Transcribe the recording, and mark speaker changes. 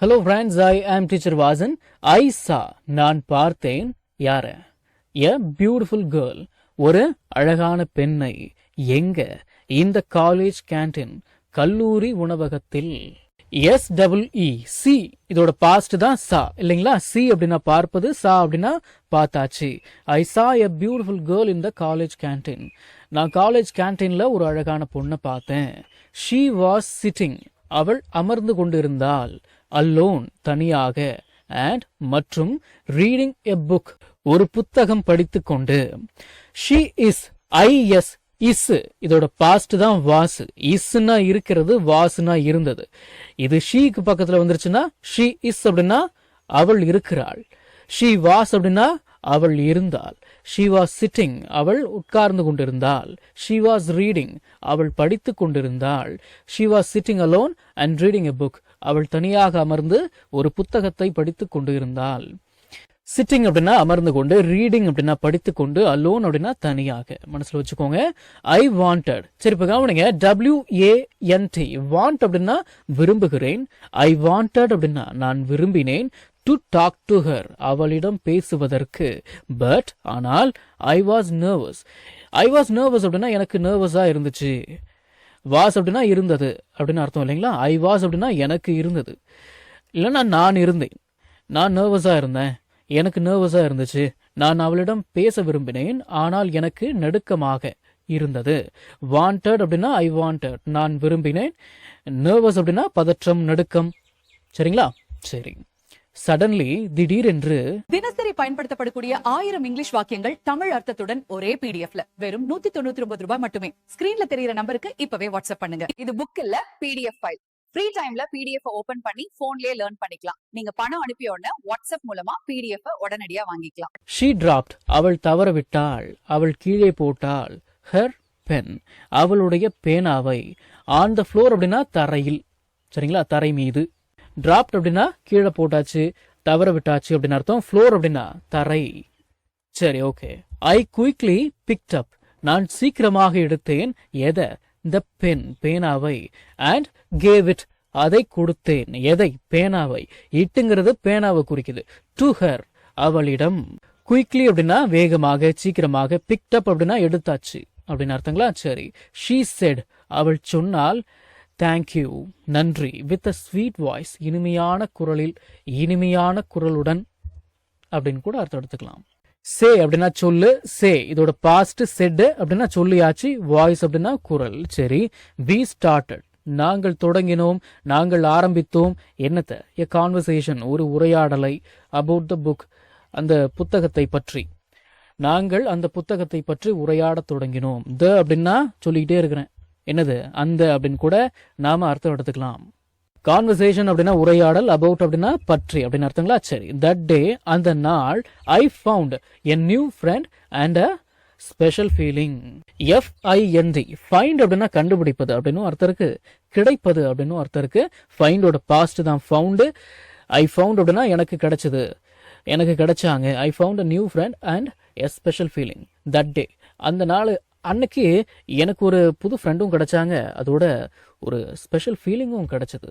Speaker 1: Hello friends I ஆம் teacher Vasan ஐ சா நான் பார்த்தேன் யார? எ பியூட்டிஃபுல் கேர்ள் ஒரு அழகான பெண்ணை. எங்க? இந்த காலேஜ் கேண்டீன் கல்லூரி உணவகத்தில். S double E E C இதோட பாஸ்ட் தான் சா. இல்லைங்களா? சி அப்படின்னா பார்ப்பது சா அப்படின்னா பார்த்தாச்சு. I saw a beautiful girl in the college canteen நான் காலேஜ் கேண்டீன்ல ஒரு அழகான பொண்ணை பார்த்தேன். ஷீ வாஸ் சிட்டிங் அவள் அமர்ந்து கொண்டிருந்தாள். அல்லோன் தனியாக அண்ட் மற்றும் ரீடிங் எ புக் ஒரு புத்தகம் படித்துக் கொண்டு she is I S is இதோட பாஸ்ட் தான் வாஸ் இஸ்னா இருக்கிறது வாஸ்னா இருந்தது. இது ஷீக்கு பக்கத்துல வந்துருச்சுன்னா ஷி இஸ் அப்படின்னா அவள் இருக்கிறாள். ஷீ வாஸ் அப்படின்னா அவள் இருந்தாள். ஷீ வாஸ் சிட்டிங் அவள் உட்கார்ந்து கொண்டிருந்தாள். ஷீ வாஸ் ரீடிங் அவள் படித்துக் கொண்டிருந்தாள். She was sitting alone and reading a book அவள் தனியாக அமர்ந்து ஒரு புத்தகத்தை படித்துக் கொண்டு இருந்தாள் சிட்டிங் அப்படின்னா அமர்ந்து கொண்டு ரீடிங் அப்படின்னா படித்துக் கொண்டு அலோன் அப்படின்னா தனியாக. மனசுல வச்சுக்கோங்க. ஐ வாண்டட் சரி இப்ப கவனிங்க. W A N T want அப்படின்னா விரும்புகிறேன். ஐ வாண்டட் அப்படின்னா நான் விரும்பினேன். டு டாக் டு ஹர் அவளிடம் பேசுவதற்கு. பட் ஆனால் I was nervous I was nervous அப்படின்னா எனக்கு நர்வஸா இருந்துச்சு. வாஸ் அப்படின்னா இருந்தது. அப்படின்னு அர்த்தம் இல்லைங்களா? ஐ வாஸ் அப்படின்னா எனக்கு இருந்தது. இல்லைன்னா நான் இருந்தேன். நான் நர்வஸா இருந்தேன். எனக்கு நர்வஸா இருந்துச்சு. நான் அவளிடம் பேச விரும்பினேன். ஆனால் எனக்கு நடுக்கமாக இருந்தது. வாண்டட் அப்படின்னா ஐ வாண்டட் நான் விரும்பினேன். நர்வஸ் அப்படின்னா பதற்றம் நடுக்கம். சரிங்களா? சரி. சடன்லி திடீரென்று
Speaker 2: தினசரி பயன்படுத்தப்படக்கூடிய ஆயிரம் இங்கிலீஷ் வாக்கியங்கள் தமிழ் அர்த்தத்துடன் ஒரே பிடிஎஃப்ல வெறும் நூத்தி தொண்ணூத்தி ஒன்பது ரூபாய் மட்டுமே. ஸ்கிரீன்ல தெரியற நம்பருக்கு இப்பவே வாட்ஸ்அப் பண்ணுங்க. இது புக் இல்ல பிடிஎஃப் ஃபைல் ஃப்ரீ டைம்ல பிடிஎஃப் ஓபன் பண்ணி போன்லயே லேர்ன் பண்ணிக்கலாம். நீங்க பணம் அனுப்பிய உடனே வாட்ஸ்அப் மூலமா பிடிஎஃப் உடனடியா வாங்கிக்கலாம்.
Speaker 1: ஷீ டிராப்ட் அவள் தவறவிட்டாள். அவள் கீழே போட்டாள். ஹர் பென் அவளுடைய பேனாவை ஆன் த ஃப்ளோர் அப்படின்னா தரையில். சரிங்களா? தரை மீது. டிராப்ட் அப்படின்னா கீழே போட்டாச்சு தவற விட்டாச்சு அப்படின்னு அர்த்தம். ஃப்ளோர் அப்படின்னா தரை. சரி okay I quickly picked up நான் சீக்கிரமாக எடுத்தேன். எதை? த பென் பேனாவை. அண்ட் கேவ் இட் அதை கொடுத்தேன். எதை? பேனாவை. இட்டுங்கிறது பேனாவை குறிக்குது. டு ஹர் அவளிடம். குயிக்லி அப்படின்னா வேகமாக சீக்கிரமாக பிக்ட் அப் அப்படின்னா எடுத்தாச்சு. அப்படின்னு அர்த்தங்களா? சரி. ஷீ செட் அவள் சொன்னால் தேங்க்யூ நன்றி. வித் அ ஸ்வீட் வாய்ஸ் இனிமையான குரலில் இனிமையான குரலுடன் அப்படின்னு கூட அர்த்தம் எடுத்துக்கலாம். சே அப்படின்னா சொல்லு. சே இதோட பாஸ்ட் செட்டு அப்படின்னா சொல்லியாச்சு. வாய்ஸ் அப்படின்னா குரல். சரி. வி ஸ்டார்டட் நாங்கள் தொடங்கினோம். நாங்கள் ஆரம்பித்தோம். என்னத்தை? எ கான்வர்சேஷன் ஒரு உரையாடலை அபவுட் த புக் அந்த புத்தகத்தை பற்றி. நாங்கள் அந்த புத்தகத்தை பற்றி உரையாடத் தொடங்கினோம். த அப்படின்னா சொல்லிக்கிட்டே இருக்கிறேன். என்னது? அந்த அப்படின்னு கூட நாம அர்த்தம் எடுத்துக்கலாம். கான்வர்சேஷன் அப்படின்னா உரையாடல் அபவுட் அப்படின்னா பற்றி அப்படின்னு அர்த்தங்களா? சரி தட் டே அந்த நாள் I found a new friend and a special feeling F I N D find அப்படின்னா கண்டுபிடிப்பது அப்படின்னு அர்த்தம் இருக்கு. கிடைப்பது அப்படின்னு அர்த்தம் இருக்கு. ஃபைண்டோட பாஸ்ட் தான் ஃபவுண்டு ஐ ஃபவுண்ட் அப்படின்னா எனக்கு கிடைச்சது. எனக்கு கிடைச்சாங்க. I found a new friend and a special feeling that day அந்த நாள் அன்னைக்கு எனக்கு ஒரு புது ஃப்ரெண்டும் கிடைச்சாங்க. அதோட ஒரு ஸ்பெஷல் ஃபீலிங்கும் கிடைச்சது.